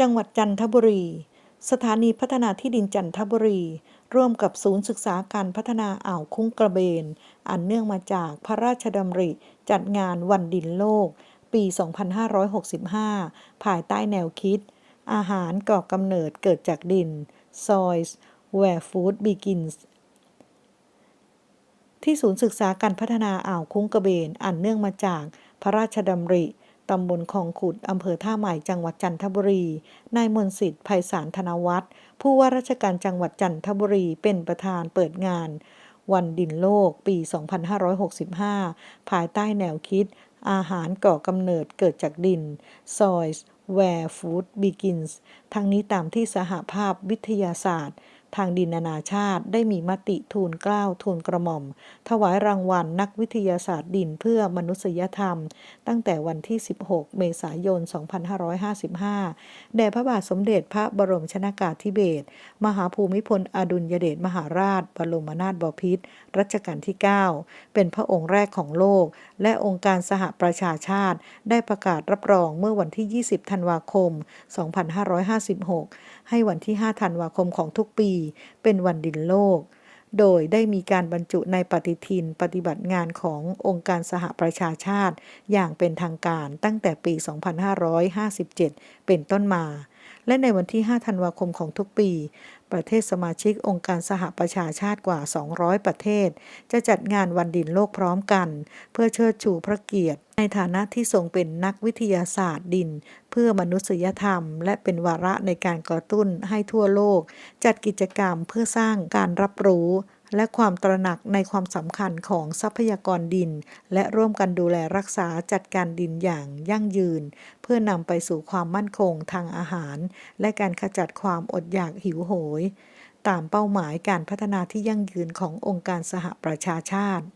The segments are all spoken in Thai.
จังหวัดจันทบุรี สถานีพัฒนาที่ดินจันทบุรี ร่วมกับศูนย์ศึกษาการพัฒนาอ่าวคุ้งกระเบน อันเนื่องมาจากพระราชดำริ จัดงานวันดินโลก ปี 2565 ภายใต้แนวคิด อาหารก่อกำเนิดเกิดจากดิน Soils where food begins ที่ศูนย์ศึกษาการพัฒนาอ่าวคุ้งกระเบน อันเนื่องมาจากพระราชดำริ ตำบลคลองขุดอำเภอท่าใหม่จังหวัดจันทบุรี นายมนสิทธิ์ไพศาลธนวัฒน์ผู้ว่าราชการจังหวัดจันทบุรีเป็นประธานเปิดงาน วันดินโลกปี 2565 ภายใต้แนวคิด อาหารก่อกำเนิดเกิดจากดิน Soils where food begins ทั้งนี้ตามที่สหภาพวิทยาศาสตร์ ทางดินนานาชาติได้มีมติทูลเกล้าทูลกระหม่อม ถวายรางวัลนักวิทยาศาสตร์ดินเพื่อมนุษยธรรม ตั้งแต่วันที่ 16 เมษายน 2555 แด่พระบาทสมเด็จพระบรมชนากาธิเบศรมหาภูมิพลอดุลยเดชมหาราช บรมนาถบพิตรรัชกาลที่ 9 เป็นพระองค์แรกของโลก และองค์การสหประชาชาติ ได้ประกาศรับรองเมื่อวันที่ 20 ธันวาคม 2556 ให้วันที่ 5 ธันวาคมของทุกปีเป็นวันดินโลก โดยได้มีการบรรจุในปฏิทินปฏิบัติงานขององค์การสหประชาชาติ อย่างเป็นทางการตั้งแต่ปี 2557 เป็นต้นมา และในวันที่ 5 ธันวาคมของทุกปี ประเทศสมาชิกองค์การสหประชาชาติกว่า 200 ประเทศ จะจัดงานวันดินโลกพร้อมกัน เพื่อเชิดชูพระเกียรติ ในฐานะที่ทรงเป็นนักวิทยาศาสตร์ดิน เพื่อมนุษยธรรม และเป็นวาระในการกระตุ้นให้ทั่วโลก จัดกิจกรรมเพื่อสร้างการรับรู้ และความตระหนักในความสำคัญของทรัพยากรดิน และร่วมกันดูแลรักษาจัดการดินอย่างยั่งยืน เพื่อนำไปสู่ความมั่นคงทางอาหาร และการขจัดความอดอยากหิวโหย ตามเป้าหมายการพัฒนาที่ยั่งยืนขององค์การสหประชาชาติ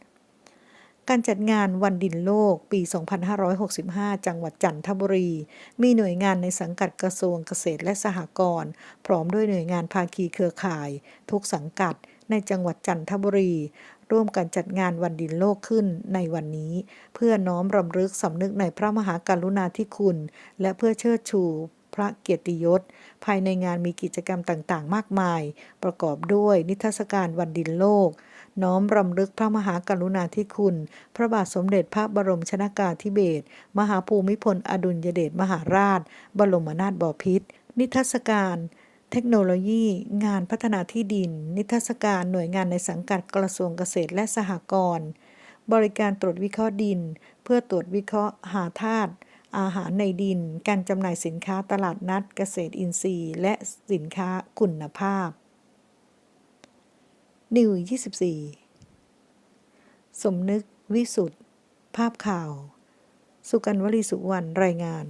การจัดงานวันดินโลกปี 2565 จังหวัดจันทบุรี มีหน่วยงานในสังกัดกระทรวงเกษตรและสหกรณ์พร้อมด้วยหน่วยงานภาคีเครือข่าย ทุกสังกัด ในจังหวัดจันทบุรี ร่วมกันจัดงานวันดินโลกขึ้นในวันนี้ เพื่อน้อมรำลึกสำนึกในพระมหากรุณาธิคุณ และเพื่อเชิดชูพระเกียรติยศ ภายในงานมีกิจกรรมต่างๆ มากมาย ประกอบด้วยนิทรรศการวันดินโลก น้อมรำลึกพระมหากรุณาธิคุณ พระบาทสมเด็จพระบรมชนากาธิเบศร มหาภูมิพล อดุลยเดชมหาราช บรมนาถบพิตรนิทรรศการ เทคโนโลยี งานพัฒนาที่ดิน นิทรรศการหน่วยงานในสังกัดกระทรวงเกษตรและสหกรณ์บริการตรวจวิเคราะห์ดิน เพื่อตรวจวิเคราะห์หาธาตุอาหารในดิน การจำหน่ายสินค้าตลาดนัดเกษตรอินทรีย์ และสินค้าคุณภาพ นิว 24 สมนึก วิสุทธ์ภาพข่าว สุกันวลีสุวรรณ รายงาน